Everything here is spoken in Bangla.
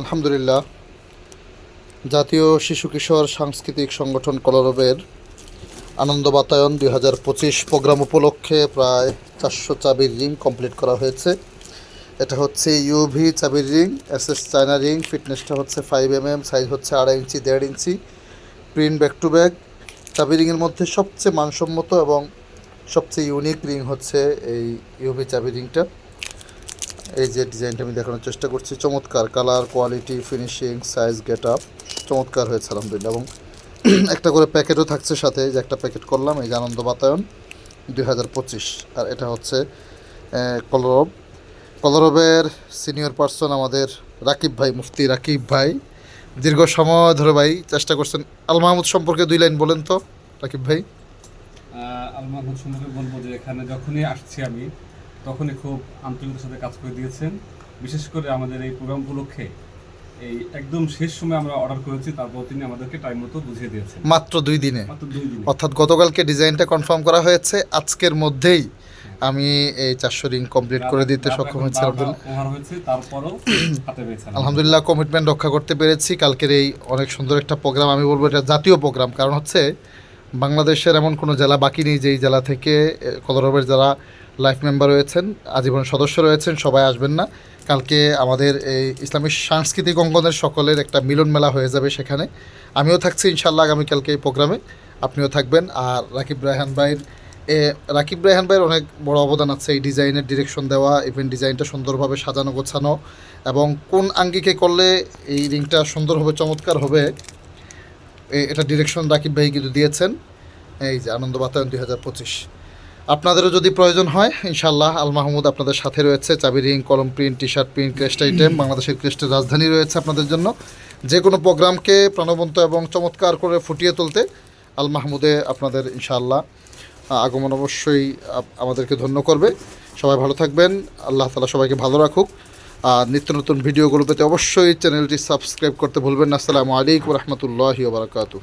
আলহামদুলিল্লাহ, জাতীয় শিশু কিশোর সাংস্কৃতিক সংগঠন কলরবের আনন্দ বাতায়ন দুই হাজার পঁচিশ প্রোগ্রাম উপলক্ষে প্রায় চারশো চাবির রিং কমপ্লিট করা হয়েছে। এটা হচ্ছে ইউভি চাবির ring S S China ring, ফিটনেসটা হচ্ছে ফাইভ এম এম সাইজ হচ্ছে আড়াই ইঞ্চি, দেড় inch print back to back চাবি রিংয়ের মধ্যে সবচেয়ে মানসম্মত এবং সবচেয়ে ইউনিক রিং হচ্ছে এই ইউভি চাবি রিংটা। এই যে ডিজাইনটা আমি দেখানোর চেষ্টা করছি, চমৎকার colour, quality, finishing, size, get up, চমৎকার হয়েছে আলহামদুলিল্লাহ। এবং একটা করে প্যাকেটও থাকছে সাথে যে একটা প্যাকেট করলাম, এই যে আনন্দ বাতায়ন, দুই হাজার পঁচিশ। আর এটা হচ্ছে কলরব। কলরবের সিনিয়র পার্সন আমাদের রাকিব ভাই, মুফতি রাকিব ভাই। দীর্ঘ সময় ধরে ভাই, চেষ্টা করছেন। আল মাহমুদ সম্পর্কে দুই লাইন বলেন তো, রাকিব ভাই। আলমাহুদ সম্পর্কে বলব যে এখানে যখনই আসছি আমি তখনই খুব আন্তরিকতার সাথে কাজ করে দিয়েছেন। বিশেষ করে আমাদের এই প্রোগ্রাম উপলক্ষে এই একদম শেষ সময় আমরা অর্ডার করেছি তারপর তিনি আমাদেরকে টাইম মতো বুঝিয়ে দিয়েছেন। মাত্র দুই দিনে? অর্থাৎ গতকালকে ডিজাইনটা কনফার্ম করা হয়েছে আজকের মধ্যেই আমি এই চারশো রিং কমপ্লিট করে দিতে সক্ষম হয়েছি আলহামদুলিল্লাহ। কমিটমেন্ট রক্ষা করতে পেরেছি। কালকের এই অনেক সুন্দর একটা প্রোগ্রাম আমি বলব এটা জাতীয় প্রোগ্রাম কারণ হচ্ছে বাংলাদেশের এমন কোনো জেলা বাকি নেই যেই জেলা থেকে কলরবের যারা লাইফ মেম্বার রয়েছেন, আজীবন সদস্য রয়েছেন, সবাই আসবেন না। কালকে আমাদের এই ইসলামিক সাংস্কৃতিক অঙ্গনের সকলের একটা মিলন মেলা হয়ে যাবে সেখানে। আমিও থাকছি ইনশাল্লাহ আগামীকালকে এই প্রোগ্রামে। আপনিও থাকবেন। আর রাকিব রায়হান ভাইয়ের, এ, রাকিব রায়হান ভাইয়ের অনেক বড় অবদান আছে এই ডিজাইনের ডিরেকশন দেওয়া, ইভেন্ট ডিজাইনটা সুন্দরভাবে সাজানো গোছানো। এবং কোন আঙ্গিকে করলে এই রিংটা সুন্দর হবে, চমৎকার হবে এটা ডিরেকশন রাকিব ভাই কিন্তু দিয়েছেন। এই যে আনন্দ বাতায়ন দুই হাজার পঁচিশ। আপনাদেরও যদি প্রয়োজন হয় ইনশাল্লাহ আল মাহমুদ আপনাদের সাথে রয়েছে। চাবি রিং কলম print T shirt print crest item. বাংলাদেশের ক্রেস্টের রাজধানী রয়েছে আপনাদের জন্য। যে কোনো প্রোগ্রামকে প্রাণবন্ত এবং চমৎকার করে ফুটিয়ে তুলতে আল মাহমুদে আপনাদের ইনশাআল্লাহ আহ, আগমন অবশ্যই আমাদেরকে ধন্য করবে। সবাই ভালো থাকবেন। আল্লাহ তালা সবাইকে ভালো রাখুক। আর নিত্য নতুন ভিডিওগুলো পেতে অবশ্যই চ্যানেলটি সাবস্ক্রাইব করতে ভুলবেন না। আসসালামু আলাইকুম রহমতুল্লাহি বারকাতু